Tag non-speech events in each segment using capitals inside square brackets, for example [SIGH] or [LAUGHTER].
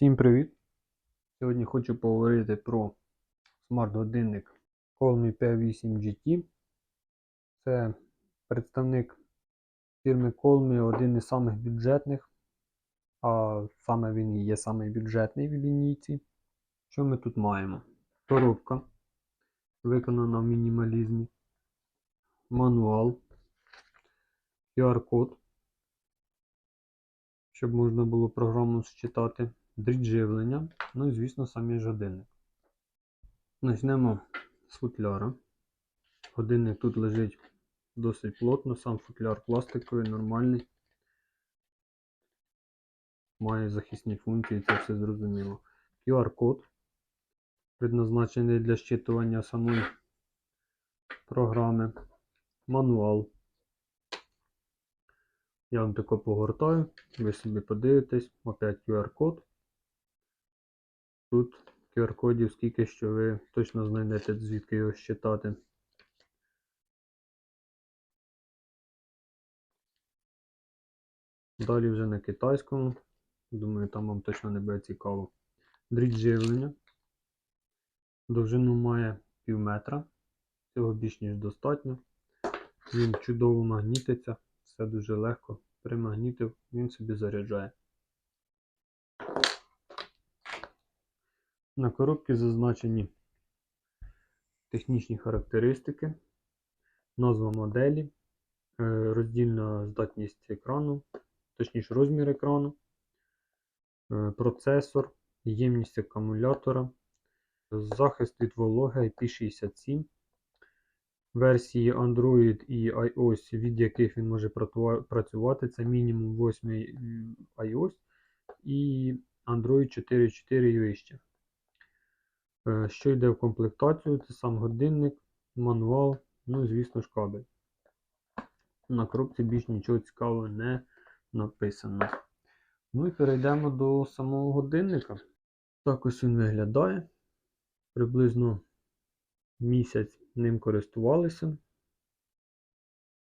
Всім привіт! Сьогодні хочу поговорити про смарт-годинник Colmi P8 GT. Це представник фірми Colmi, один із самих бюджетних, а саме він і є самий бюджетний в лінійці. Що ми тут маємо? Коробка, виконана в мінімалізмі, мануал, QR-код, щоб можна було програму считати дріт живлення, ну і, звісно, самі ж годинник. Почнемо з футляра. Годинник тут лежить досить плотно, сам футляр пластиковий, нормальний. Має захисні функції, це все зрозуміло. QR-код, предназначений для щитування самої програми. Мануал. Я вам тако погортаю, ви собі подивитесь, опять QR-код. Тут QR-кодів скільки, що ви точно знайдете, звідки його считати. Далі вже на китайському. Думаю, там вам точно не буде цікаво. Дріт живлення. Довжину має пів метра. Цього більш ніж достатньо. Він чудово магнітиться, все дуже легко. Примагнітив, він собі заряджає. На коробці зазначені технічні характеристики, назва моделі, е, роздільна здатність екрану, точніше розмір екрану, е, процесор, ємність акумулятора, захист від вологи IP67, версії Android і iOS, від яких він може працювати, це мінімум 8 iOS і Android 4.4 і вище. Е, Що йде в комплектацію? Це сам годинник, мануал, ну і звісно ж кабель. На коробці більш нічого цікавого не написано. Ну і перейдемо до самого годинника. Так ось він виглядає. Приблизно місяць ним користувалися.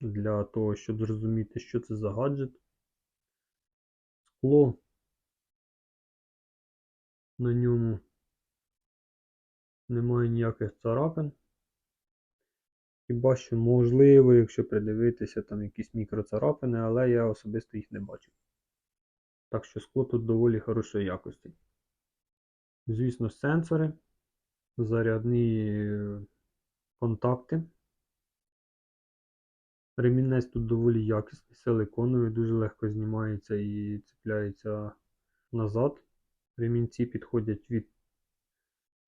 Для того, щоб зрозуміти, що це за гаджет. Скло на ньому немає ніяких царапин. Хіба що можливо, якщо придивитися, там якісь мікроцарапини, але я особисто їх не бачив. Так що скло тут доволі хорошої якості. Звісно, сенсори, зарядні е, контакти. Ремінець тут доволі якісний, силиконовий, дуже легко знімається і цепляється назад. Ремінці підходять від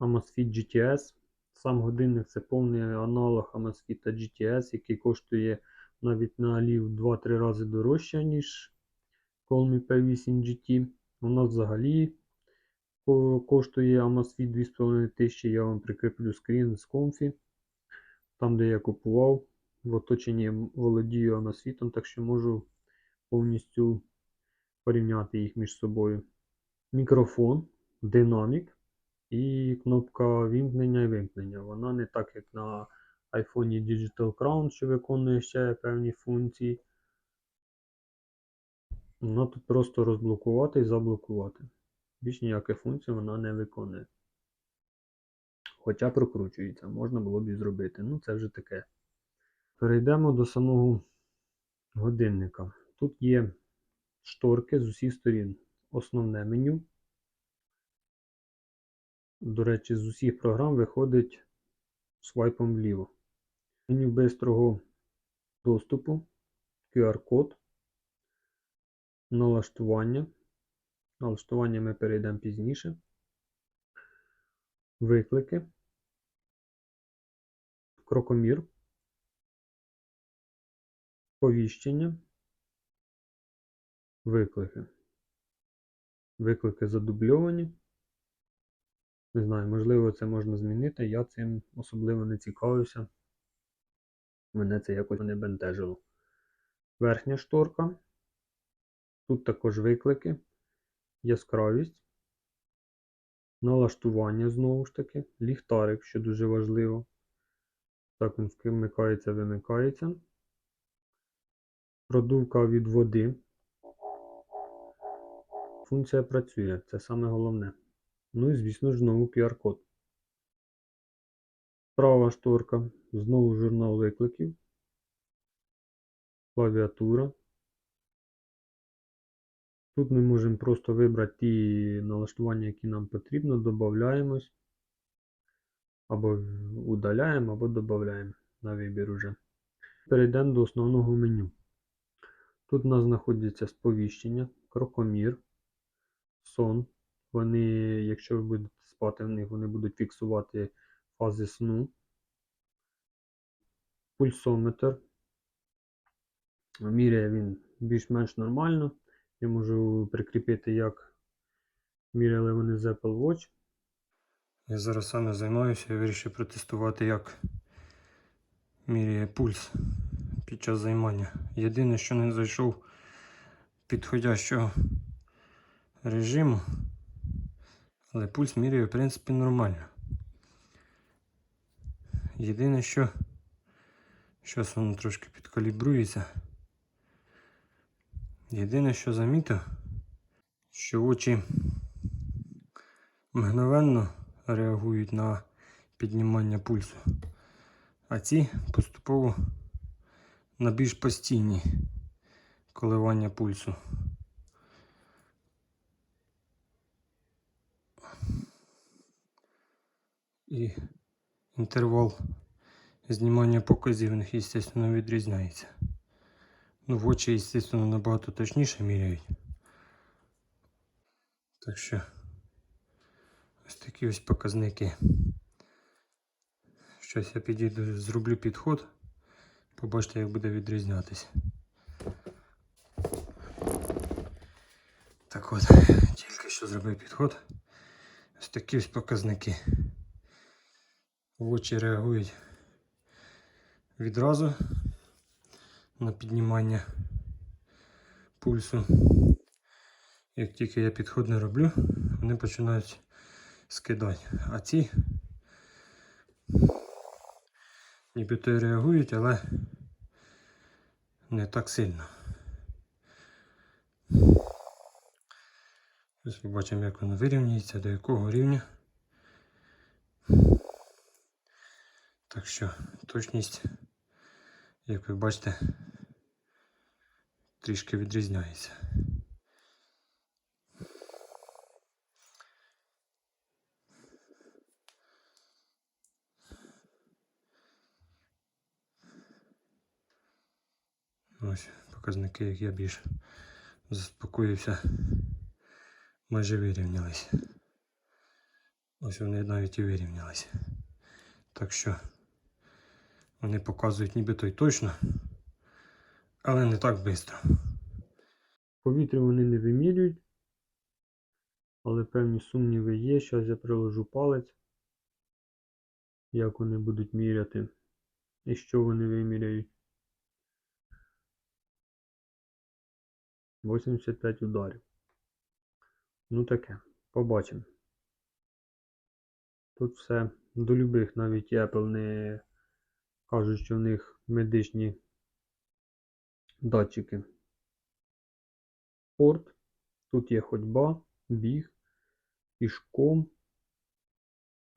Amazfit GTS. Сам годинник це повний аналог Amazfit GTS, який коштує навіть на Alів 2-3 рази дорожче, ніж Colmi P8 GT. У нас взагалі коштує Amazfit 2500. Я вам прикріплю скрін з Comfy, там де я купував. В оточенні володію Amazfit, так що можу повністю порівняти їх між собою. Мікрофон, динамік і кнопка вімкнення і вимкнення. Вона не так, як на iPhone Digital Crown, що виконує ще певні функції. Вона тут просто розблокувати і заблокувати. Більш ніяких функцій вона не виконує. Хоча прокручується, можна було б і зробити. Ну, це вже таке. Перейдемо до самого годинника. Тут є шторки з усіх сторін. Основне меню. До речі, з усіх програм виходить свайпом вліво. Меню бистрого доступу, QR-код, налаштування. Налаштування ми перейдемо пізніше. Виклики. Крокомір. Повіщення. Виклики. Виклики задубльовані. Не знаю, можливо, це можна змінити. Я цим особливо не цікавився. Мене це якось не бентежило. Верхня шторка. Тут також виклики, яскравість, налаштування знову ж таки, ліхтарик, що дуже важливо. Так він вмикається, вимикається. Продувка від води. Функція працює, це саме головне. Ну і звісно ж знову QR-код. Права шторка, знову журнал викликів, клавіатура. Тут ми можемо просто вибрати ті налаштування, які нам потрібно, додаємось. Або удаляємо, або додаємо на вибір уже. Перейдемо до основного меню. Тут у нас знаходяться сповіщення, крокомір, сон. Вони, якщо ви будете спати в них, вони будуть фіксувати фази сну. Пульсометр. Міряє він більш-менш нормально. Я можу прикріпити, як міряли вони з Apple Watch. Я зараз саме займаюся і вирішив протестувати, як міряє пульс під час займання. Єдине, що не зайшов підходящого режиму, але пульс міряє, в принципі, нормально. Єдине, що зараз воно трошки підкалібрується. Єдине, що замітив, що очі мгновенно реагують на піднімання пульсу, а ці поступово на більш постійні коливання пульсу. І інтервал знімання показів них, звісно, відрізняється. Ну, в очі, звісно, набагато точніше міряють. Так що ось такі ось показники. Щось я підійду, зроблю підход. Побачите, як буде відрізнятися. Так от, тільки що зробив підход. Ось такі ось показники. В очі реагують відразу на піднімання пульсу. Як тільки я підход не роблю, вони починають скидати. А ці нібито реагують, але не так сильно. Ось побачимо, як воно вирівнюється, до якого рівня. Так що точність, як ви бачите, трішки відрізняється. Ось показники, як я більш заспокоївся, майже вирівнялись. Ось вони навіть і вирівнялись. Так що вони показують нібито й точно, але не так швидко. Повітря вони не вимірюють, але певні сумніви є. Зараз я приложу палець, як вони будуть міряти і що вони виміряють. 85 ударів. Ну таке, побачимо. Тут все до любих, навіть Apple не кажуть, що в них медичні датчики. Спорт. Тут є ходьба, біг, пішком,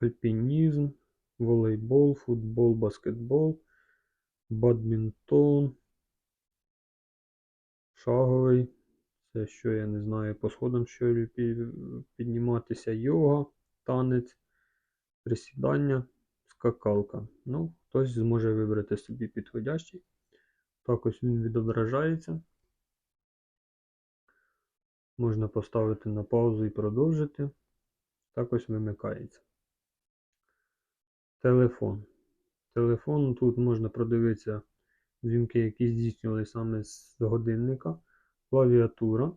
альпінізм, волейбол, футбол, баскетбол, бадмінтон, шаговий. Це що я не знаю, по сходам що пі- підніматися, йога, танець, присідання, скакалка. Ну, хтось зможе вибрати собі підходящий. Так ось він відображається. Можна поставити на паузу і продовжити. Так ось вимикається. Телефон. Телефон тут можна продивитися дзвінки, які здійснювали саме з годинника. Клавіатура.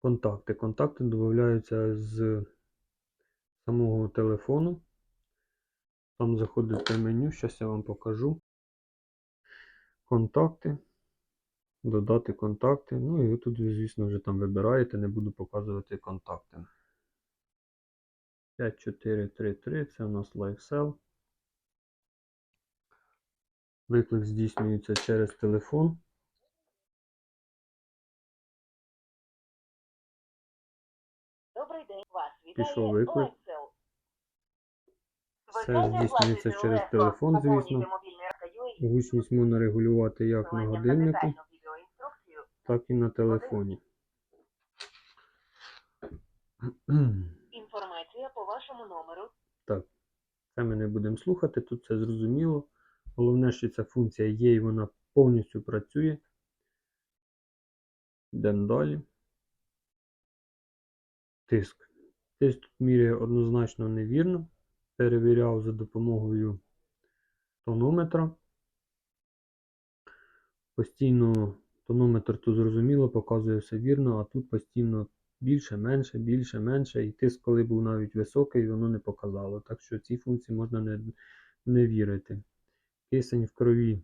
Контакти. Контакти додаються з самого телефону. Там заходите в меню, зараз я вам покажу. Контакти. Додати контакти. Ну і ви тут, звісно, вже там вибираєте, не буду показувати контакти. 5433 це у нас LiveSell. Виклик здійснюється через телефон. Добрий день вас. Пішов виклик. Все здійснюється через телефон, звісно. Гучність можна регулювати як на годиннику, так і на телефоні. [CLEARS THROAT] Інформація по вашому номеру. Так, це ми не будемо слухати, тут все зрозуміло. Головне, що ця функція є і вона повністю працює. Йдемо далі. Тиск. Тиск тут міряє однозначно невірно. Перевіряв за допомогою тонометра. Постійно тонометр тут зрозуміло, показує все вірно, а тут постійно більше, менше, більше, менше. І тиск, коли був навіть високий, воно не показало. Так що цій функції можна не, не вірити. Кисень в крові,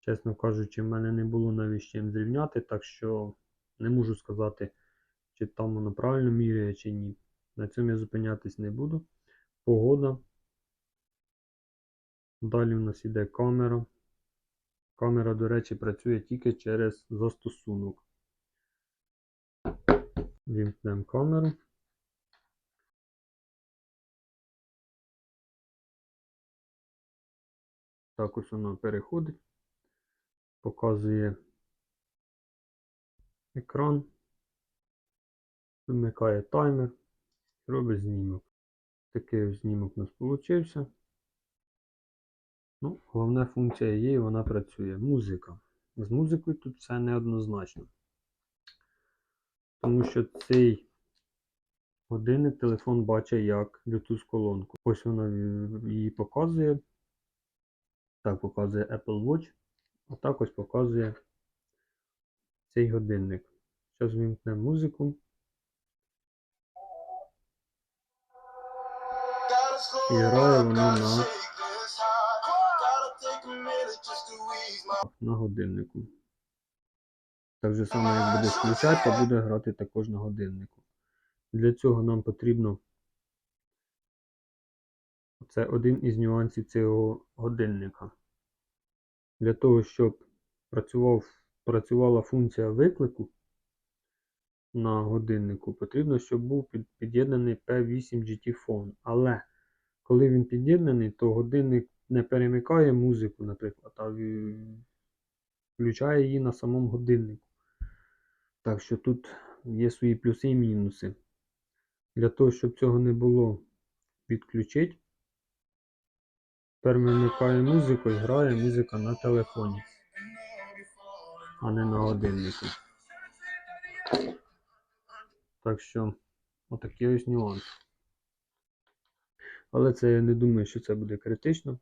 чесно кажучи, в мене не було навіть чим зрівняти, так що не можу сказати, чи там воно правильно міряє, чи ні. На цьому я зупинятись не буду. Погода. Далі в нас іде камера. Камера, до речі, працює тільки через застосунок. Вімкнемо камеру. Так ось воно переходить. Показує екран. Вимикає таймер. Робить знімок. Такий знімок у нас вийшов. Ну, головна функція є і вона працює. Музика. З музикою тут все неоднозначно. Тому що цей годинник телефон бачить як Bluetooth колонку. Ось вона її показує. Так показує Apple Watch. А так ось показує цей годинник. Зараз вимкнемо музику. І грає воно на, на годиннику. Так же само, як буде включати, то буде грати також на годиннику. Для цього нам потрібно. Це один із нюансів цього годинника. Для того, щоб працював, працювала функція виклику на годиннику, потрібно, щоб був під'єднаний P8 GT Phone. Але коли він під'єднаний, то годинник не перемикає музику, наприклад, а включає її на самому годиннику. Так що тут є свої плюси і мінуси. Для того, щоб цього не було, відключить. Перемикає музику і грає музика на телефоні, а не на годиннику. Так що, отакий ось нюанс. Але це я не думаю, що це буде критично.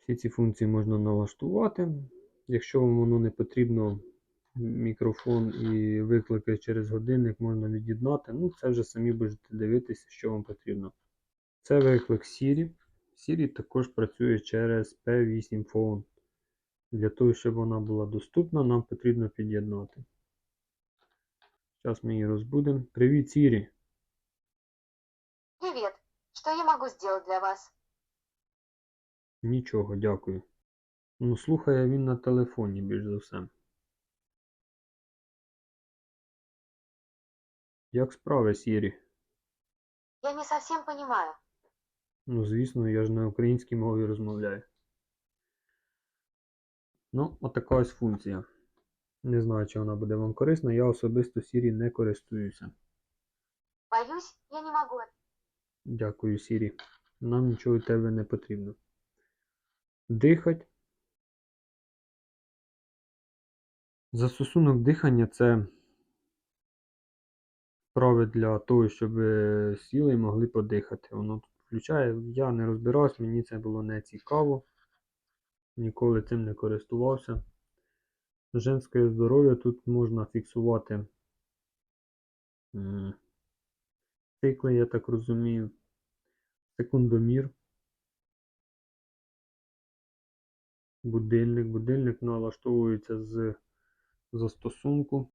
Всі ці функції можна налаштувати. Якщо вам воно не потрібно, мікрофон і виклики через годинник можна від'єднати. Ну, це вже самі будете дивитися, що вам потрібно. Це виклик Siri. Siri також працює через P8 Phone. Для того, щоб вона була доступна, нам потрібно під'єднати. Зараз ми її розбудемо. Привіт, Siri! Могу сделать для вас? Нічого, дякую. Ну, слухає він на телефоні, більш за все. Як справи, Сірі? Я не совсем понимаю. Ну, звісно, я ж на українській мові розмовляю. Ну, отака ось функція. Не знаю, чи вона буде вам корисна. Я особисто Сірі не користуюся. Боюсь, я не могу. Дякую, Сірі. Нам нічого від тебе не потрібно. Дихать. Застосунок дихання це вправи для того, щоб е, сіли і могли подихати. Воно тут включає. Я не розбирався, мені це було не цікаво. Ніколи цим не користувався. Женське здоров'я тут можна фіксувати цикли, я так розумію. Секундомір. Будильник. Будильник налаштовується з застосунку.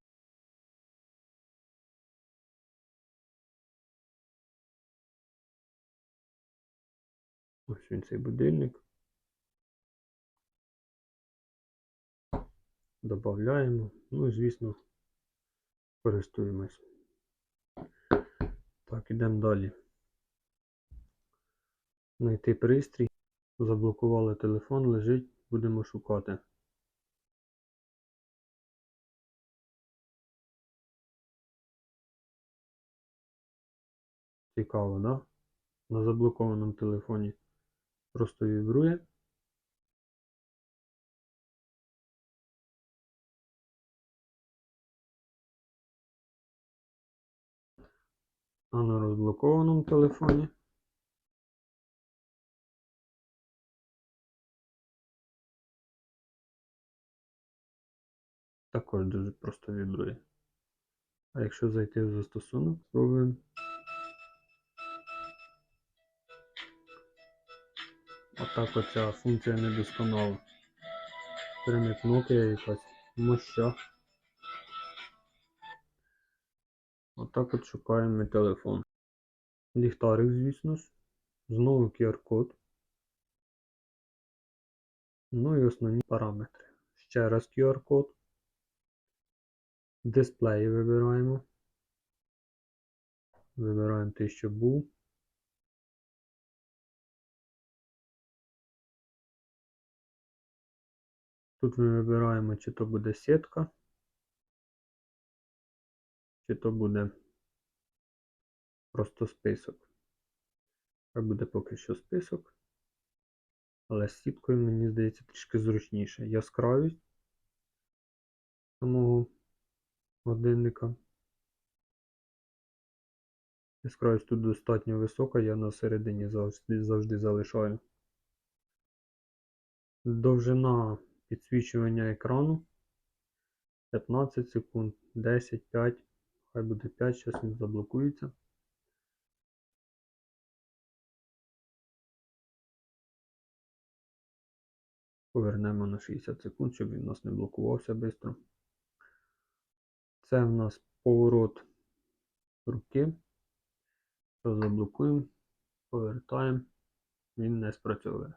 Ось він цей будильник. Добавляємо. Ну і звісно, користуємось. Так, ідемо далі. Знайти пристрій. Заблокували телефон, лежить, будемо шукати. Цікаво, да? На заблокованому телефоні просто вібрує. А на розблокованому телефоні також дуже просто вібрує. А якщо зайти в застосунок, спробуємо. Отак оця функція недосконала. Прямо Nokia якась моща. Отак от шукаємо телефон. Ліхтарик, звісно ж. Знову QR-код. Ну і основні параметри. Ще раз QR-код. Дисплеї вибираємо. Вибираємо те, що був. Тут ми вибираємо, чи то буде сітка, чи то буде просто список. Хай буде поки що список. Але з сіткою, мені здається, трішки зручніше. Яскравість самого годинника. Яскравість тут достатньо висока, я на середині завжди, завжди залишаю. Довжина підсвічування екрану 15 секунд, 10, 5, хай буде 5, зараз він заблокується. Повернемо на 60 секунд, щоб він у нас не блокувався швидко. Це в нас поворот руки. Що заблокуємо, повертаємо, він не спрацьовує.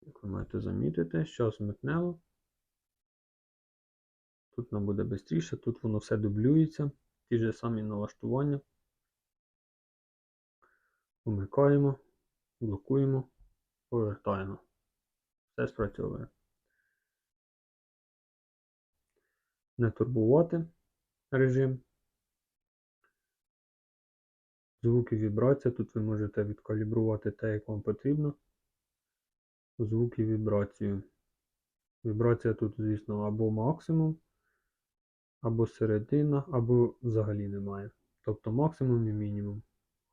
Як ви маєте замітити, зараз вмикнемо. Тут нам буде швидше, тут воно все дублюється. Ті ж самі налаштування. Вмикаємо, блокуємо, повертаємо. Все спрацьовує. Не турбувати режим. Звуки вібрація. Тут ви можете відкалібрувати те, як вам потрібно звуки вібрацію. Вібрація тут, звісно, або максимум, або середина, або взагалі немає. Тобто максимум і мінімум.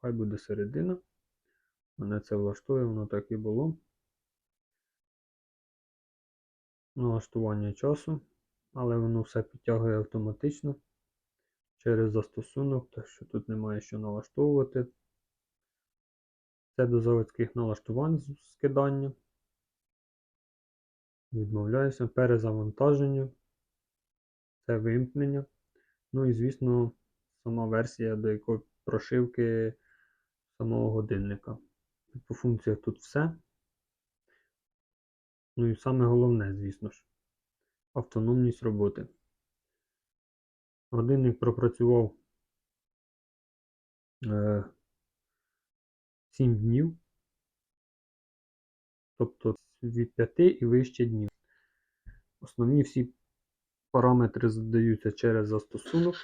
Хай буде середина. Мене це влаштує, воно так і було. Налаштування часу, але воно все підтягує автоматично через застосунок, так що тут немає що налаштовувати. Це до заводських налаштувань скидання. Відмовляюся перезавантаження. Це вимкнення. Ну і, звісно, сама версія до якої прошивки самого годинника. По функціях тут все. Ну і саме головне, звісно ж, автономність роботи. Годинник пропрацював е, 7 днів. Тобто від 5 і вище днів. Основні всі параметри задаються через застосунок.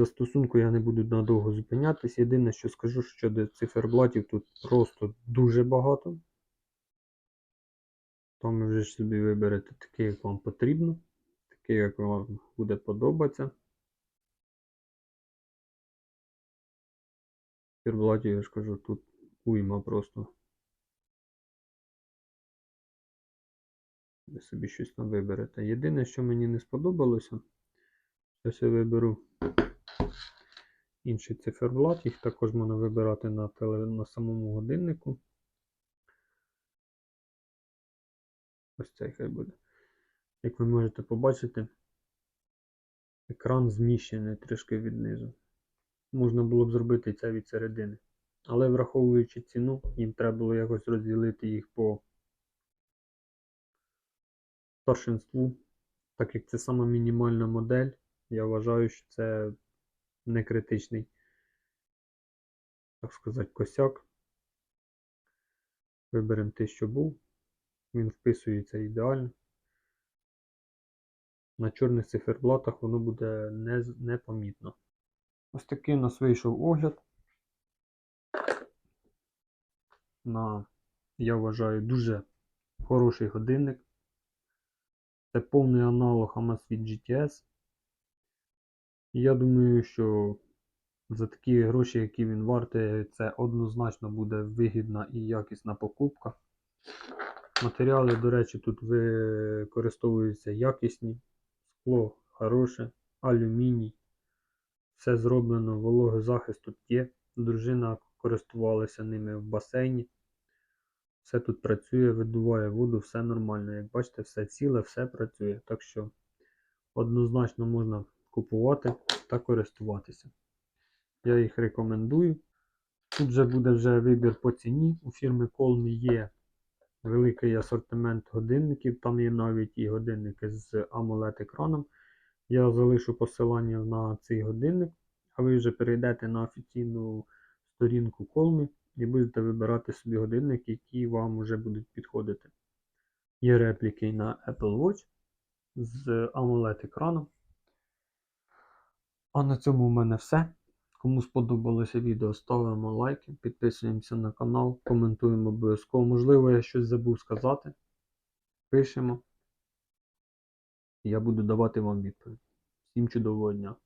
Застосунку я не буду надовго зупинятись. Єдине, що скажу, щодо циферблатів тут просто дуже багато. Там вже ж собі виберете такий, як вам потрібно, такий, як вам буде подобатися. Циферблатів, я ж кажу, тут уйма просто. Ви собі щось там виберете. Єдине, що мені не сподобалося, я виберу інший циферблат, їх також можна вибирати на, теле, на самому годиннику. Ось цей хай буде. Як ви можете побачити, екран зміщений трішки від низу. Можна було б зробити це від середини. Але враховуючи ціну, їм треба було якось розділити їх по старшинству, так як це сама мінімальна модель, я вважаю, що це не критичний, так сказати, косяк. Виберемо те, що був. Він вписується ідеально. На чорних циферблатах воно буде не, непомітно. Ось такий у нас вийшов огляд. На, я вважаю, дуже хороший годинник. Це повний аналог Amazfit GTS. Я думаю, що за такі гроші, які він вартує, це однозначно буде вигідна і якісна покупка. Матеріали, до речі, тут використовуються якісні, скло хороше, алюміній. Все зроблено, вологозахист тут є. Дружина користувалася ними в басейні. Все тут працює, видуває воду, все нормально. Як бачите, все ціле, все працює. Так що однозначно можна купувати та користуватися. Я їх рекомендую. Тут вже буде вже вибір по ціні. У фірми Colmi є великий асортимент годинників. Там є навіть і годинники з AMOLED екраном. Я залишу посилання на цей годинник, а ви вже перейдете на офіційну сторінку Colmi і будете вибирати собі годинники, які вам вже будуть підходити. Є репліки на Apple Watch з AMOLED екраном. А на цьому в мене все. Кому сподобалося відео, ставимо лайки, підписуємося на канал, коментуємо обов'язково. Можливо, я щось забув сказати. Пишемо. І я буду давати вам відповідь. Всім чудового дня!